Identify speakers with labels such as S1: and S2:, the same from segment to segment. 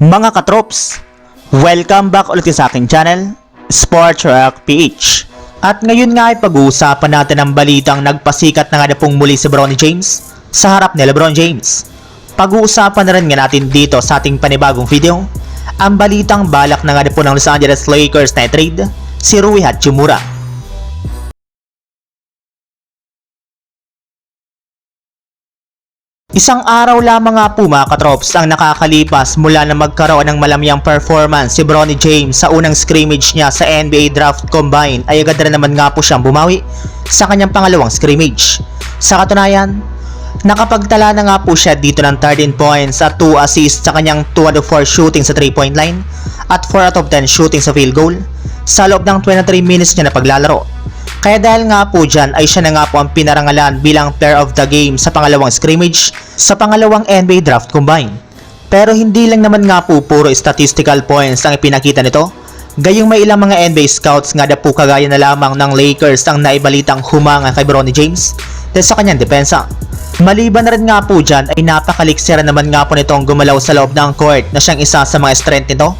S1: Mga katrops, welcome back ulit sa aking channel, Sports Rock PH. At ngayon nga ay pag-uusapan natin ang balitang nagpasikat na nga na pong muli si Bronny James sa harap ni Lebron James. Pag-uusapan na rin nga natin dito sa ating panibagong video, ang balitang balak na nga na po ng Los Angeles Lakers na trade si Rui Hachimura. Isang araw lamang nga po mga katrops ang nakakalipas mula na magkaroon ng malamyang performance si Bronny James sa unang scrimmage niya sa NBA Draft Combine ay agad rin naman nga po siyang bumawi sa kanyang pangalawang scrimmage. Sa katunayan, nakapagtala na nga po siya dito ng 13 points at 2 assists sa kanyang 2 out of 4 shooting sa 3 point line at 4 out of 10 shooting sa field goal sa loob ng 23 minutes niya na paglalaro. Kaya dahil nga po dyan ay siya na nga po ang pinarangalan bilang player of the game sa pangalawang scrimmage sa pangalawang NBA Draft Combine. Pero hindi lang naman nga po puro statistical points ang ipinakita nito. Gayong may ilang mga NBA scouts nga na po kagaya na lamang ng Lakers ang naibalitang humanga kay Bronny James dahil sa kanyang depensa. Maliban na rin nga po dyan ay napakaliksira naman nga po nitong gumalaw sa loob ng court na siyang isa sa mga strength nito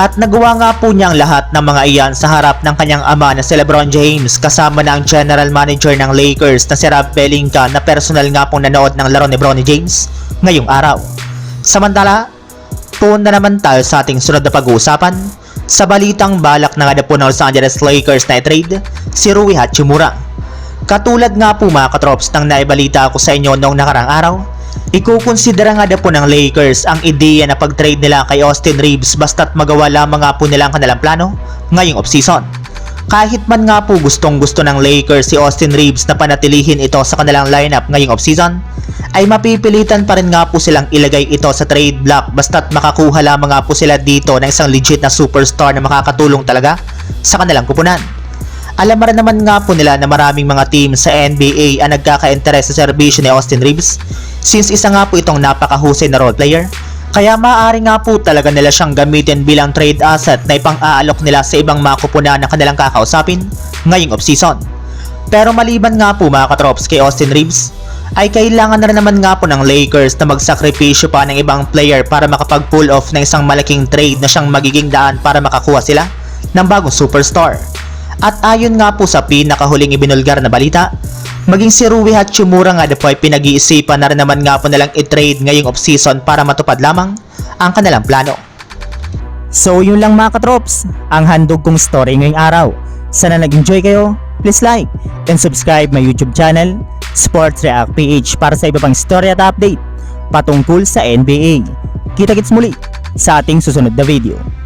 S1: at nagawa nga po niya ang lahat ng mga iyan sa harap ng kanyang ama na si Lebron James kasama na ang general manager ng Lakers na si Rob Pelinka na personal nga pong nanood ng laro ni Bronny James ngayong araw. Samantala, punta naman tayo sa ating sunod na pag-uusapan sa balitang balak na nga na po ng Los Angeles Lakers na i-trade si Rui Hachimura. Katulad nga po mga katrops ng naibalita ko sa inyo noong nakarang araw, Ikukonsidera nga na po ng Lakers ang ideya na pag-trade nila kay Austin Reeves basta't magawa lamang nga po nila ang kanilang plano ngayong offseason. Kahit man nga po gustong gusto ng Lakers si Austin Reeves na panatilihin ito sa kanilang lineup ngayong offseason, ay mapipilitan pa rin nga po silang ilagay ito sa trade block basta't makakuha lamang nga po sila dito ng isang legit na superstar na makakatulong talaga sa kanilang kupunan. Alam mo naman nga po nila na maraming mga team sa NBA ang nagkaka-interes sa serbisyo ni Austin Reeves since isa nga po itong napakahusay na role player. Kaya maaari nga po talaga nila siyang gamitin bilang trade asset na ipang-aalok nila sa ibang mga na kanilang kakausapin ngayong offseason. Pero maliban nga po mga katrops kay Austin Reeves, ay kailangan na rin naman nga po ng Lakers na magsakripisyo pa ng ibang player para makapag-pull off ng isang malaking trade na siyang magiging daan para makakuha sila ng bagong superstar. At ayon nga po sa pinakahuling ibinulgar na balita, maging si Rui Hachimura nga na po ay pinag-iisipan na rin naman nga po nalang i-trade ngayong offseason para matupad lamang ang kanilang plano. So yun lang mga katrops, ang handog kong story ngayong araw. Sana nag-enjoy kayo, please like and subscribe my YouTube channel, Sports React PH para sa iba pang story at update patungkol sa NBA. Kita-kits muli sa ating susunod na video.